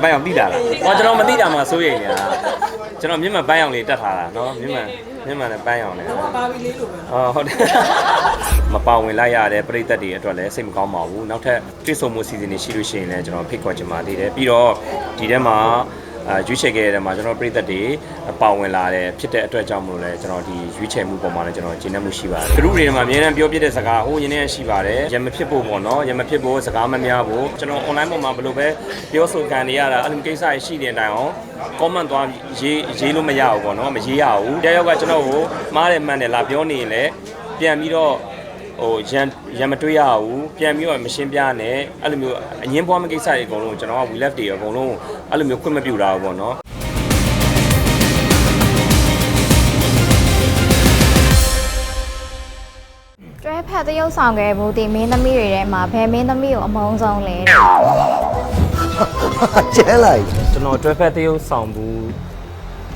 န်ပန်းအောင်သိတာလားဟောကျွန်တော်မသိတာမှစိုးရိမ်နေတာကျွန်တော်မျက်မှန်ပန်းအောင်လေးတတ်ထားတာနော်မျက်မှန်မျက်မှန်နဲ့ပန်းအောင်လေးပါပြီလေးလိုပဲအော်ဟုတ်တယ်မပါဝင်လိုက်ရတဲ့ပရိသတ်တွေအတွက်လည်းစိတ်မကောင်းပါဘူးနောက်ထပ်တွေ့ဆုံမှုစီစဉ်နေရှိလို့ရှိရင်လည်းကျွန်တော်ဖိတ်ခေါ်ချင်ပါသေးတယ်ပြီးတော့ဒီထဲမှာ အာရွေးချယ်ခဲ့တဲ့မှာကျွန်တော်ပရိသတ်တွေပါဝင်လာတဲ့ဖြစ်တဲ့အတွက်ကြောင့်မလို့လဲကျွန်တော်ဒီရွေးချယ်မှုပုံမှာလည်းကျွန်တော်ဂျင်းနှမှုရှိပါတယ်သူတို့တွေမှာအများအားပြောပြတဲ့စကားဟိုရင်းနဲ့ရှိပါတယ်ရမဖြစ်ဖို့ပေါ့နော်ရမဖြစ်ဖို့စကားမများဖို့ကျွန်တော် online ပေါ်မှာဘယ်လိုပဲပြောဆိုခံနေရတာအဲ့လိုကိစ္စရှိတဲ့အတိုင်းအောင် comment သွားရေးရေးလို့မရဘူးပေါ့နော်မရေးရဘူးတယောက်ကကျွန်တော်ကိုမှားတယ်မှန်တယ်လာပြောနေရင်လည်းပြန်ပြီးတော့ ဟိုရန်ရန်မတွေးရဘူးပြန်ပြီးတော့မရှင်းပြနဲ့အဲ့လိုမျိုးအငင်းပွားမကိစ္စတွေအကုန်လုံးကျွန်တော်က we left တွေအကုန်လုံးအဲ့လိုမျိုးခွင့်မပြုတာဘူးပေါ့နော်တွဲဖက်သရုပ်ဆောင်ခဲ့ဘူးဒီမင်းသမီးတွေထဲမှာဘယ်မင်းသမီးကိုအမုန်းဆုံးလဲတဲ့ကျဲလိုက်ကျွန်တော်တွဲဖက်သရုပ်ဆောင်ဘူး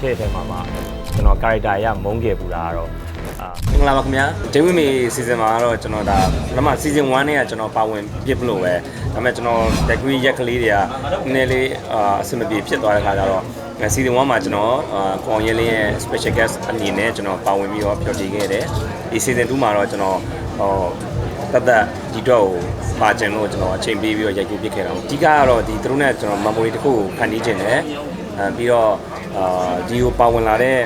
တဲ့ထဲမှာပါကျွန်တော် character ရမုန်းခဲ့ဘူးလားတော့ အာမင်္ဂလာပါခင်ဗျာဒေဝိမီ season မှာတော့ကျွန်တော်ဒါပထမ season 1နဲ့ကကျွန်တော်ပါဝင်ပြစ်လို့ပဲဒါပေမဲ့ကျွန်တော် degree ရက်ကလေးတွေကနည်းနည်းလေးအာအဆင်မပြေဖြစ်သွားတဲ့ခါကျတော့ season 1မှာကျွန်တော်အာကွန်ရဲလင်းရဲ့ special guest အနေနဲ့ကျွန်တော်ပါဝင်ပြီးတော့ဖျော်ဖြေခဲ့တယ်ဒီ season 2မှာတော့ကျွန်တော်ဟိုတသက်ဒီတော့ကိုပါကျင်လို့ကျွန်တော်အချိန်ပေးပြီးတော့ရိုက်ကူးပြစ်ခဲ့တာပေါ့အဓိကကတော့ဒီသူတို့နဲ့ကျွန်တော် memory တစ်ခုကိုဖန်တီးခြင်းတယ်အဲပြီးတော့အာဒီကိုပါဝင်လာတဲ့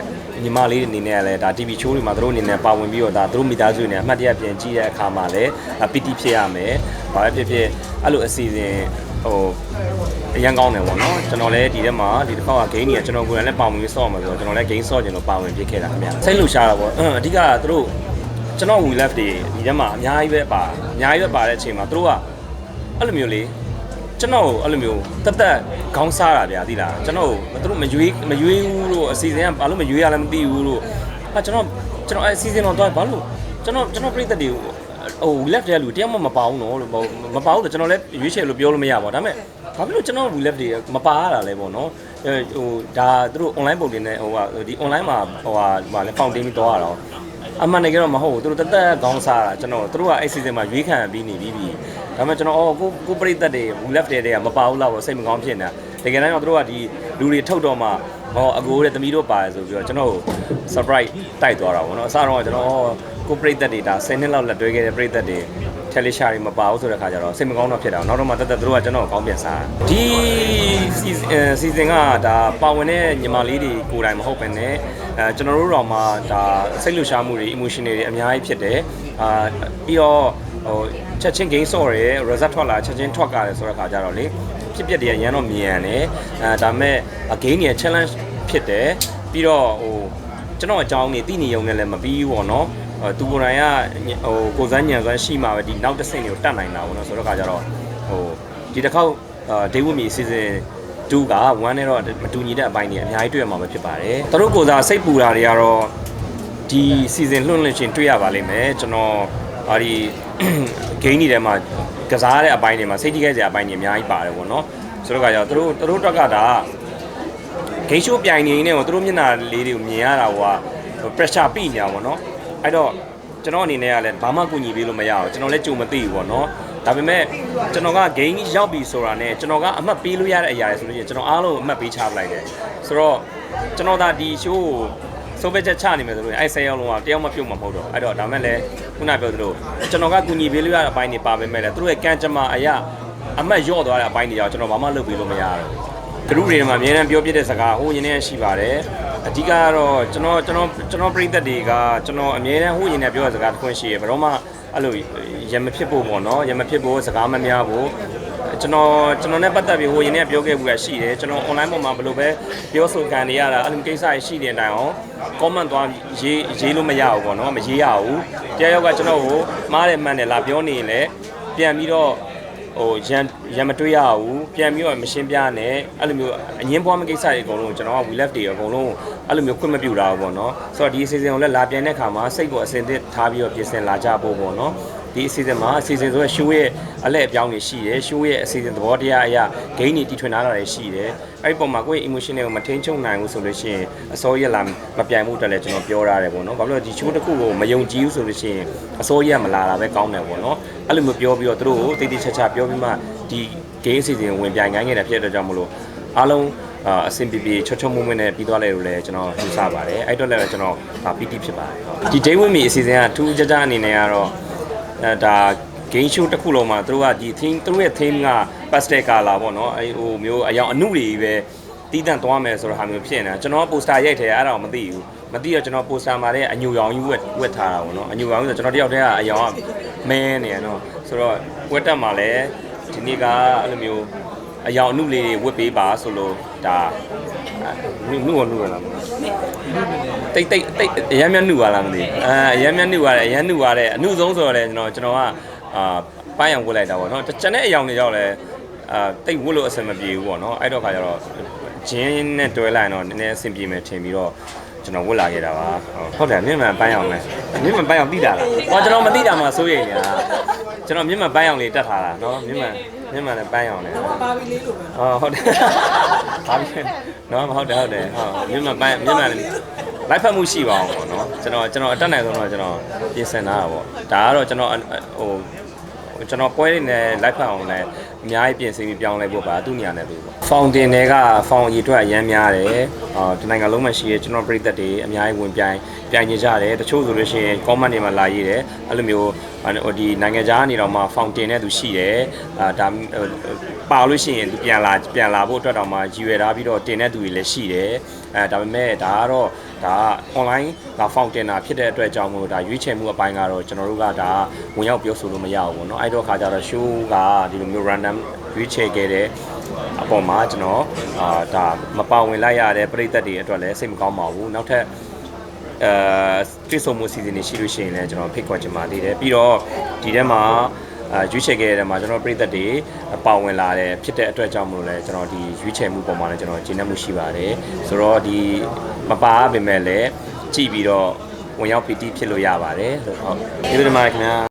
ညီမလေးတွေအနေနဲ့ကလည်းဒါ TV show တွေမှာသူတို့အနေနဲ့ပါဝင်ပြီးတော့ဒါသူတို့မိသားစုတွေနဲ့အမှတ်တရပြန်ကြည့်တဲ့အခါမှာလည်းပီတိဖြစ်ရမယ်။ဘာပဲဖြစ်ဖြစ်အဲ့လိုအစီအစဉ်ဟိုအရန်ကောင်းတယ်ပေါ့နော်ကျွန်တော်လည်းဒီထဲမှာဒီတစ်ခါကဂိမ်းကြီးကကျွန်တော်ကိုယ်တိုင်လည်းပါဝင်ပြီးဆော့မှာဆိုတော့ကျွန်တော်လည်းဂိမ်းဆော့ကျင်လို့ပါဝင်ပြစ်ခဲ့တာခင်ဗျာစိတ်လှူရှားတာပေါ့အင်းအဓိကကသူတို့ကျွန်တော် we left တွေဒီထဲမှာအများကြီးပဲပါအများကြီးပဲပါတဲ့အချိန်မှာသူတို့ကအဲ့လိုမျိုးလေး ကျွန်တော်ကိုအဲ့လိုမျိုးတက်တက်ခေါင်းစားတာဗျာသိလားကျွန်တော်ကိုသူတို့မရွေးမရွေးဘူးလို့အစီအစဉ်ကဘာလို့မရွေးရလဲမသိဘူးလို့ဟာကျွန်တော်ကျွန်တော်အဲ့အစီအစဉ်တော့တော့ဘာလို့ကျွန်တော်ကျွန်တော်ပြိတ္တတွေကိုဟို we left တဲ့လူတယောက်မှမပါဘူးနော်လို့မပါဘူးတော့ကျွန်တော်လည်းရွေးချယ်လို့ပြောလို့မရပါဘူးဒါပေမဲ့ဘာဖြစ်လို့ကျွန်တော် we left တွေမပါရတာလဲပေါ့နော်အဲဟိုဒါသူတို့ online ပုံတင်နေဟိုဟာဒီ online မှာဟိုဟာဟာလဲ fountain ပြီးတော့ရတော့ အမှန်တကယ်တော့မဟုတ်ဘူးသူတို့တက်တက်ကောင်းစားတာကျွန်တော်သူတို့ကအဲ့ season မှာရွေးခံပြီးနေပြီးပြီဒါပေမဲ့ကျွန်တော်အော်ကိုကိုပရိသတ်တွေ we left တဲ့တွေကမပါဘူးလားပေါ့စိတ်မကောင်းဖြစ်နေတာတကယ်တမ်းတော့သူတို့ကဒီလူတွေထုတ်တော့မှဟောအကိုတဲ့သမီးတို့ပါတယ်ဆိုပြီးတော့ကျွန်တော် surprise တိုက်သွားတာပေါ့နော်အစတော့ကျွန်တော် ကိုပရိသတ်တွေဒါ10နှစ်လောက်လက်တွဲခဲ့တဲ့ပရိသတ်တွေတယ်လီရှာတွေမပါဘူးဆိုတဲ့ခါကျတော့စိတ်မကောင်းတော့ဖြစ်တာနောက်တော့မှတက်တက်သူတို့ကကျွန်တော်ကိုကောင်းပြန်စားဒီ season ကဒါပါဝင်တဲ့ညီမလေးတွေကိုယ်တိုင်မဟုတ်ပဲねအဲကျွန်တော်တို့တော့မှဒါစိတ်လှုပ်ရှားမှုတွေ emotion တွေအများကြီးဖြစ်တယ်အာပြီးတော့ဟိုချက်ချင်း game ဆော့ရယ် result ထွက်လာချက်ချင်းထွက်ကြတယ်ဆိုတဲ့ခါကျတော့လေဖြစ်ပျက်တွေရန်တော့မြန်တယ်အဲဒါပေမဲ့ game တွေ challenge ဖြစ်တယ်ပြီးတော့ဟို ကျွန်တော်အကြောင်းနေသိနေုံနဲ့လည်းမပြီးဘူးပေါ့နော်အဲသူကိုယ်တိုင်ကဟိုကိုယ်စမ်းညံစွမ်းရှိမှပဲဒီနောက်တစ်ဆင့်ကိုတတ်နိုင်တာပေါ့နော်ဆိုတော့ခါကျတော့ဟိုဒီတစ်ခေါက်ဒေးဝမီ season 2က1နဲ့တော့မတူညီတဲ့အပိုင်းတွေအများကြီးတွေ့ရမှာပဲဖြစ်ပါတယ်။သူတို့ကိုယ်စားစိတ်ပူတာတွေကတော့ဒီ season လွှင့်လွှင့်ချင်းတွေ့ရပါလိမ့်မယ်။ကျွန်တော်ဟာဒီ game တွေထဲမှာကစားတဲ့အပိုင်းတွေမှာစိတ်ကြီးခဲ့စရာအပိုင်းတွေအများကြီးပါတယ်ပေါ့နော်။ဆိုတော့ကကြောင့်သူတို့သူတို့တက်ကဒါ game show ပြိုင်နေနေတော့သူတို့မျက်နှာလေးတွေကိုမြင်ရတာဟိုက pressure ပိညာပေါ့နော်။အဲ့တော့ကျွန်တော်အနေနဲ့ကလည်းဘာမှကူညီပေးလို့မရအောင်ကျွန်တော်လည်းကြုံမသိဘူးပေါ့နော်။ဒါပေမဲ့ကျွန်တော်က game ရောက်ပြီဆိုတာနဲ့ကျွန်တော်ကအမှတ်ပေးလို့ရတဲ့အရာတွေဆိုလို့ရှိရင်ကျွန်တော်အားလုံးအမှတ်ပေးချပလိုက်တယ်ဆိုတော့ကျွန်တော်ဒါဒီ show ကိုဆိုပဲချက်ချနေမယ်ဆိုလို့အဲ့ဆယ်ရောက်လုံးကတယောက်မှပြုတ်မှာမဟုတ်တော့အဲ့တော့ဒါမဲ့လည်းခုနပြောသလိုကျွန်တော်ကကူညီပေးလို့ရတဲ့အပိုင်းတွေပါပေမဲ့လည်းသူတို့ရဲ့ကံကြမ္မာအရာအမှတ်ရော့သွားတဲ့အပိုင်းတွေကြောင့်ကျွန်တော်ဘာမှလုပ်ပေးလို့မရတော့ ဘူးဂရုတွေမှာအများအားပြောပြတဲ့စကားဟိုရင်းနဲ့ရှိပါတယ်အဓိကကတော့ကျွန်တော်ကျွန်တော်ကျွန်တော်ပြိသက်တွေကကျွန်တော်အများအားဟိုရင်းနဲ့ပြောတဲ့စကားတစ်ခွန်းရှိရဘယ်တော့မှအဲ့လိုရမဖြစ်ဖို့ပေါ့နော်ရမဖြစ်ဖို့စကားမများဖို့ကျွန်တော်ကျွန်တော်နဲ့ပတ်သက်ပြီးဟိုရင်းနဲ့ပြောခဲ့မှုကရှိတယ်ကျွန်တော် online ပေါ်မှာဘယ်လိုပဲပြောဆိုခံနေရတာအဲ့လိုကိစ္စရှိနေတဲ့အတိုင်းအောင် comment သွားရေးရေးလို့မရဘူးပေါ့နော်မရေးရဘူးတရားရောက်ကကျွန်တော်ကိုမှားတယ်မှန်တယ်လာပြောနေရင်လည်းပြန်ပြီးတော့ ဟိုရန်ရန်မတွေးရဘူးပြန်ပြီးတော့မရှင်းပြနဲ့အဲ့လိုမျိုးအငင်းပွားမကိစ္စတွေအကုန်လုံးကျွန်တော်က we left တွေအကုန်လုံးအဲ့လိုမျိုးခွင့်မပြုတာဘူးပေါ့နော်ဆိုတော့ဒီ season ကိုလည်းလာပြန်တဲ့ခါမှာစိတ်ကိုအစင်သစ်ထားပြီးတော့ပြင်ဆင်လာကြဖို့ပေါ့နော်ဒီအစီအစဉ်မှာအစီအစဉ်ဆိုရ show ရဲ့အလဲအပြောင်းတွေရှိတယ် show ရဲ့အစီအစဉ်သဘောတရားအရာ gain တွေတီထွင်လာတာတွေရှိတယ်အဲ့ဒီပုံမှာကိုယ့်ရဲ့ emotion တွေကိုမထိန်ချုပ်နိုင်ဘူးဆိုလို့ရှိရင်အစောရက်လာမပြိုင်မှုတက်လဲကျွန်တော်ပြောရတယ်ပေါ့နော်ဘာလို့လဲဒီ show တစ်ခုကိုမယုံကြည်ဘူးဆိုလို့ရှိရင်အစောရက်မလာတာပဲကောင်းတယ်ပေါ့နော် အဲ့လိုမျိုးပြောပြီးတော့သူတို့ကိုတိတ်တိတ်ချာချာပြောပြီးမှဒီ game အစီအစဉ်ဝင်ပြိုင်ခိုင်းခဲ့တာဖြစ်တဲ့အတွက်ကြောင့်မလို့အားလုံးအာအဆင်ပြေပြေချောချောမွေ့မွေ့နဲ့ပြီးသွားလဲလို့လည်းကျွန်တော်ယူဆပါတယ်အဲ့တော့လည်းကျွန်တော်ဒါပီတိဖြစ်ပါတယ်ဒီ day with me အစီအစဉ်ကထူးခြားခြားအနေနဲ့ကတော့အဲဒါ game show တစ်ခုလုံးမှာသူတို့ကဒီ theme သူတို့ရဲ့ theme က pastel color ပေါ့နော်အဲဟိုမျိုးအယောင်အနုတွေကြီးပဲတီးတန့်သွားမယ်ဆိုတဲ့ဟာမျိုးဖြစ်နေတာကျွန်တော်ပိုစတာရိုက်တယ်အဲ့ဒါကိုမသိဘူးမသိတော့ကျွန်တော်ပိုစတာမှာလည်းအညူရောင်ကြီးဝက်ဝက်ထားတာပေါ့နော်အညူရောင်ကြီးဆိုကျွန်တော်တယောက်တည်းကအယောင်က မဲနေရနော်ဆိုတော့ဝက်တက်မှာလည်းဒီနေ့ကအဲ့လိုမျိုးအယောင်အနုလေးတွေဝက်ပေးပါဆိုလို့ဒါနုနုရောနုရလားမသိတိတ်တိတ်တိတ်အရမ်းမြတ်နုရလားမသိဘူးအာအရမ်းမြတ်နုရတယ်အရမ်းနုရတဲ့အနုဆုံးဆိုတော့လေကျွန်တော်ကျွန်တော်ကအာပန်းရောင်ဝက်လိုက်တာပေါ့နော်တချင်တဲ့အယောင်တွေကြောက်လဲအာတိတ်ဝက်လို့အဆင်မပြေဘူးပေါ့နော်အဲ့တော့ခါကျတော့ဂျင်းနဲ့တွဲလိုက်ရင်တော့နည်းနည်းအဆင်ပြေမယ်ထင်ပြီးတော့ ကျွန်တော်ဝက်လာခဲ့တာပါဟုတ်တယ်မြင့်မှန်ပန်းရောင်လဲမြင့်မှန်ပန်းရောင်တိတာလားဟောကျွန်တော်မတိတာမှစိုးရိမ်နေတာကျွန်တော်မြင့်မှန်ပန်းရောင်လေးတက်ထားတာနော်မြင့်မှန်မြင့်မှန်လည်းပန်းရောင်လေပါပြီလေးလိုပဲอ๋อဟုတ်တယ်ဘာဖြစ်နော်ဟုတ်တယ်ဟုတ်တယ်ဟုတ်မြန်မာပိုင်းမြန်မာလိုက်ဖက်မှုရှိပါအောင်ပေါ့နော်ကျွန်တော်ကျွန်တော်အတက်နိုင်ဆုံးတော့ကျွန်တော်ပြင်ဆင်ထားတာပေါ့ဒါကတော့ကျွန်တော်ဟို ကျွန်တော်ပွဲတွေနဲ့လိုက်ဖက်အောင်လည်းအများကြီးပြင်ဆင်ပြီးပြောင်းလဲဖို့ပါသူ့နေရာနဲ့သူပေါ့ဖောင်တင်တွေကဖောင်အရေးအတွက်အရမ်းများတယ်အော်ဒီနိုင်ငံလုံးမှာရှိတဲ့ကျွန်တော်ပြည်သက်တွေအများကြီးဝင်ပြိုင် ပြိုင်နေကြတယ်တချို့ဆိုလို့ရှိရင် comment တွေမှာလာရေးတယ်အဲ့လိုမျိုးဟိုဒီနိုင်ငံခြားကနေတော့မှဖောင်တင်တဲ့သူရှိတယ်အာဒါပါလို့ရှိရင်သူပြန်လာပြန်လာဖို့အတွက်တော့မှရည်ရွယ်ထားပြီးတော့တင်တဲ့သူတွေလည်းရှိတယ်အဲဒါပေမဲ့ဒါကတော့ဒါက online ဒါ fountain တာဖြစ်တဲ့အတွက်ကြောင့်မို့ဒါရွေးချယ်မှုအပိုင်းကတော့ကျွန်တော်တို့ကဒါဝင်ရောက်ပြောဆိုလို့မရဘူးပေါ့နော်အဲ့တော့ခါကျတော့ show ကဒီလိုမျိုး random ရွေးချယ်ခဲ့တဲ့အပေါ်မှာကျွန်တော်အာဒါမပါဝင်လိုက်ရတဲ့ပြည်သက်တွေအတွက်လည်းစိတ်မကောင်းပါဘူးနောက်ထပ် အဲတွေ့ဆုံမှုစီစဉ်နေရှိလို့ရှိရင်လည်းကျွန်တော်ဖိတ်ခေါ်ချင်ပါသေးတယ်ပြီးတော့ဒီထဲမှာအဲရွေးချယ်ခဲ့တဲ့ထဲမှာကျွန်တော်ပြည်သက်တွေပါဝင်လာတဲ့ဖြစ်တဲ့အတွက်ကြောင့်မလို့လဲကျွန်တော်ဒီရွေးချယ်မှုပုံမှာလည်းကျွန်တော်ဂျင်းနှမှုရှိပါတယ်ဆိုတော့ဒီမပါပါပဲမဲ့လည်းကြည့်ပြီးတော့ဝင်ရောက်ပီတိဖြစ်လို့ရပါတယ်လို့ဟုတ်ဒီလိုဒီမှာခင်ဗျာ